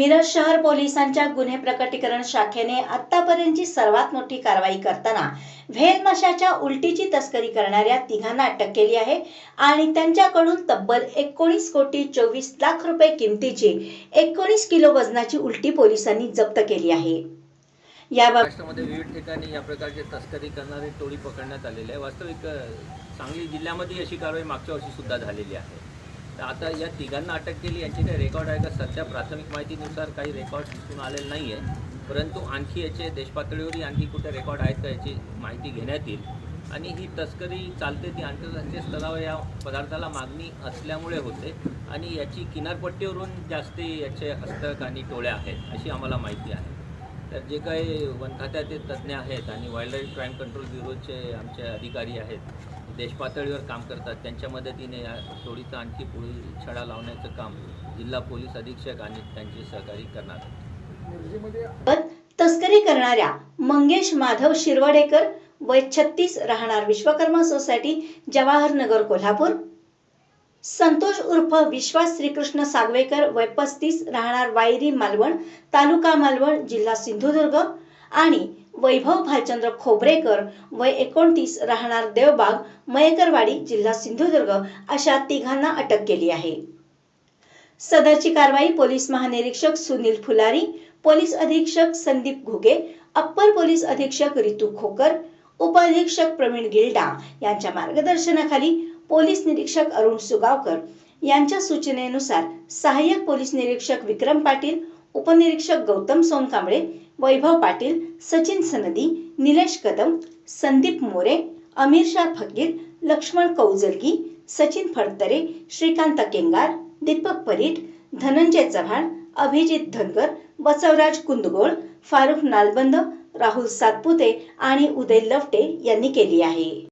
मिरज शहर पोलिसांच्या गुन्हे प्रकटीकरण शाखेने आतापर्यंतची सर्वात मोठी कारवाई करताना व्हेल नशाच्या उलटीची तस्करी करणाऱ्या तिघांना अटक केली आहे आणि त्यांच्याकडून तब्बल एकोणीस कोटी चोवीस लाख रुपये किमतीची एकोणीस किलो वजनाची उलटी पोलिसांनी जप्त केली आहे. याबाबतमध्ये विविध ठिकाणी या प्रकारचे तस्करी करणारे टोळी पकडण्यात आलेले आहे. वास्तविक सांगली जिल्ह्यामध्ये अशी कारवाई मागच्या वर्षी सुद्धा झालेली आहे. तर आता या तिघांना अटक केली. यांचे काही रेकॉर्ड आहे का? सध्या प्राथमिक माहितीनुसार काही रेकॉर्ड दिसून आलेले नाही आहे परंतु आणखी याचे देशपातळीवरही आणखी कुठे रेकॉर्ड आहेत का याची माहिती घेण्यात येईल. आणि ही तस्करी चालते ती आंतरराष्ट्रीय स्तरावर या पदार्थाला मागणी असल्यामुळे होते. आणि याची किनारपट्टीवरून जास्ती याचे हस्तक आणि टोळ्या आहेत अशी आम्हाला माहिती आहे. तर जे काही वन खात्याचे तज्ज्ञ आहेत आणि वाईल्ड लाईफ क्राईम कंट्रोल ब्युरोचे आमचे अधिकारी आहेत देशपातळीवर काम करतात. त्यांच्या मदतीने या टोळीचा आणखी पुढील छडा लावण्याचं काम जिल्हा पोलीस अधीक्षक आणि त्यांचे सहकारी करणार. तस्करी करणाऱ्या मंगेश माधव शिरवाडेकर वय छत्तीस राहणार विश्वकर्मा सोसायटी जवाहरनगर कोल्हापूर. संतोष उर्फ विश्वास श्रीकृष्ण सागवेकर वय पस्तीस राहणार वायरी मालवण तालुका मालवण जिल्हा सिंधुदुर्ग. आणि वैभव भालचंद्र खोबरेकर वय एकोणतीस राहणार देवबाग मयेकरवाडी जिल्हा सिंधुदुर्ग अशा तिघांना अटक केली आहे. सदरची कारवाई पोलीस महानिरीक्षक सुनील फुलारी पोलीस अधीक्षक संदीप घुगे अप्पर पोलीस अधीक्षक रितू खोकर उपअधीक्षक प्रवीण गिल्डा यांच्या मार्गदर्शनाखाली पोलीस निरीक्षक अरुण सुगावकर यांच्या सूचनेनुसार सहाय्यक पोलीस निरीक्षक विक्रम पाटील उपनिरीक्षक गौतम सोनकांबळे वैभव पाटील सचिन सनदी निलेश कदम संदीप मोरे अमीर शाह फकीर लक्ष्मण कौजलगी सचिन फडतरे श्रीकांत केंगार दीपक परीट धनंजय चव्हाण अभिजित धनगर बसवराज कुंदगोळ फारुख नालबंद राहुल सातपुते आणि उदय लवटे यांनी केली आहे.